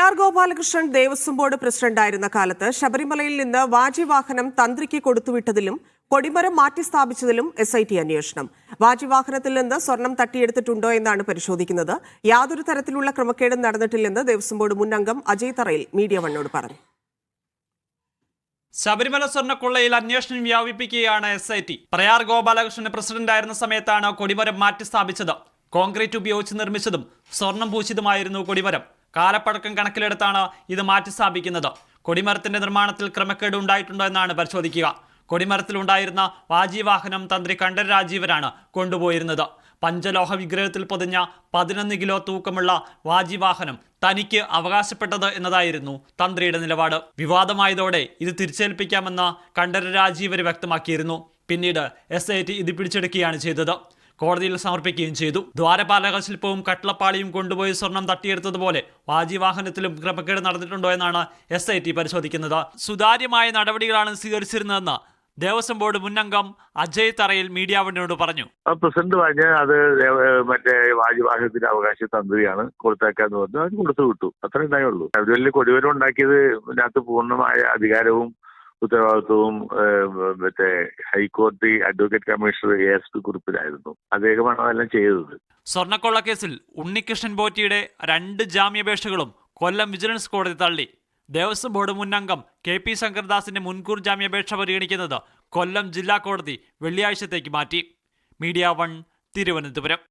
Prayar Gopalakrishnan Devaswom board പ്രസിഡന്റായിരുന്ന കാലത്ത് ശബരിമലയിൽ നിന്ന് വാജിവാഹനം തന്ത്രിക്ക് കൊടുത്തുവിട്ടതിലും കൊടിമരം മാറ്റി സ്ഥാപിച്ചതിലും എസ് ഐ ടി അന്വേഷണം. വാജിവാഹനത്തിൽ നിന്ന് സ്വർണം തട്ടിയെടുത്തിട്ടുണ്ടോ എന്നാണ് പരിശോധിക്കുന്നത്. യാതൊരു തരത്തിലുള്ള ക്രമക്കേടും നടന്നിട്ടില്ലെന്ന് ദേവസ്വം ബോർഡ് മുൻ അംഗം അജയ് തറയിൽ മീഡിയ വണ്ണോട് പറഞ്ഞു. ശബരിമല സ്വർണക്കൊള്ളയിൽ അന്വേഷണം വ്യാപിപ്പിക്കുകയാണ് S I T Prayar Gopalakrishnan പ്രസിഡന്റായിരുന്ന സമയത്താണ് കൊടിമരം മാറ്റി സ്ഥാപിച്ചത്. കോൺക്രീറ്റ് ഉപയോഗിച്ച് നിർമ്മിച്ചതും സ്വർണം പൂശിയതുമായിരുന്നു കൊടിമരം. കാലപ്പഴക്കം കണക്കിലെടുത്താണ് ഇത് മാറ്റി സ്ഥാപിക്കുന്നത്. കൊടിമരത്തിന്റെ നിർമ്മാണത്തിൽ ക്രമക്കേട് ഉണ്ടായിട്ടുണ്ടോ എന്നാണ് പരിശോധിക്കുക. കൊടിമരത്തിലുണ്ടായിരുന്ന വാജീവാഹനം തന്ത്രി കണ്ഠര രാജീവനാണ് കൊണ്ടുപോയിരുന്നത്. പഞ്ചലോഹ വിഗ്രഹത്തിൽ പൊതിഞ്ഞ പതിനൊന്ന് കിലോ തൂക്കമുള്ള വാജിവാഹനം തനിക്ക് അവകാശപ്പെട്ടത് എന്നതായിരുന്നു തന്ത്രിയുടെ നിലപാട്. വിവാദമായതോടെ ഇത് തിരിച്ചേൽപ്പിക്കാമെന്ന് കണ്ഠര രാജീവര് വ്യക്തമാക്കിയിരുന്നു. പിന്നീട് എസ് ഐ ടി ഇത് പിടിച്ചെടുക്കുകയാണ് ചെയ്തത്. കോടതിയിൽ സമർപ്പിക്കുകയും ചെയ്തു. ദ്വാരപാലക ശില്പവും കട്ടിളപ്പാളിയും കൊണ്ടുപോയി സ്വർണം തട്ടിയെടുത്തതുപോലെ വാജിവാഹനത്തിലും ക്രമക്കേട് നടന്നിട്ടുണ്ടോ എന്നാണ് എസ് ഐ ടി പരിശോധിക്കുന്നത്. സുതാര്യമായ നടപടികളാണ് സ്വീകരിച്ചിരുന്നതെന്ന് ദേവസ്വം ബോർഡ് മുൻ അംഗം അജയ് തറയിൽ മീഡിയ വണ്ണിനോട് പറഞ്ഞു. പ്രസിഡന്റ് പറഞ്ഞ അത് മറ്റേ വാജി വാഹനത്തിന്റെ അവകാശ തന്ത്രിയാണ് കൊടുത്തേക്കാന്ന് പറഞ്ഞു. അത് കൊടുത്തു വിട്ടു. അത്രേ ഉണ്ടായുള്ളൂ. അവർ വലിയ കൊടിവരം ഉണ്ടാക്കിയത് പൂർണമായ അധികാരവും ഉത്തരവാദിത്വവും മറ്റേ ഹൈക്കോടതി advocate commissioner A S P കുറിപ്പിലായിരുന്നു. അദ്ദേഹമാണ് അതെല്ലാം ചെയ്തത്. സ്വർണക്കൊള്ള കേസിൽ ഉണ്ണികൃഷ്ണൻ ബോറ്റിയുടെ രണ്ട് ജാമ്യാപേക്ഷകളും കൊല്ലം വിജിലൻസ് കോടതി തള്ളി. ദേവസ്വം ബോർഡ് മുൻ അംഗം കെ പി ശങ്കർദാസിന്റെ മുൻകൂർ ജാമ്യാപേക്ഷ പരിഗണിക്കുന്നത് കൊല്ലം ജില്ലാ കോടതി വെള്ളിയാഴ്ചത്തേക്ക് മാറ്റി. മീഡിയ വൺ തിരുവനന്തപുരം.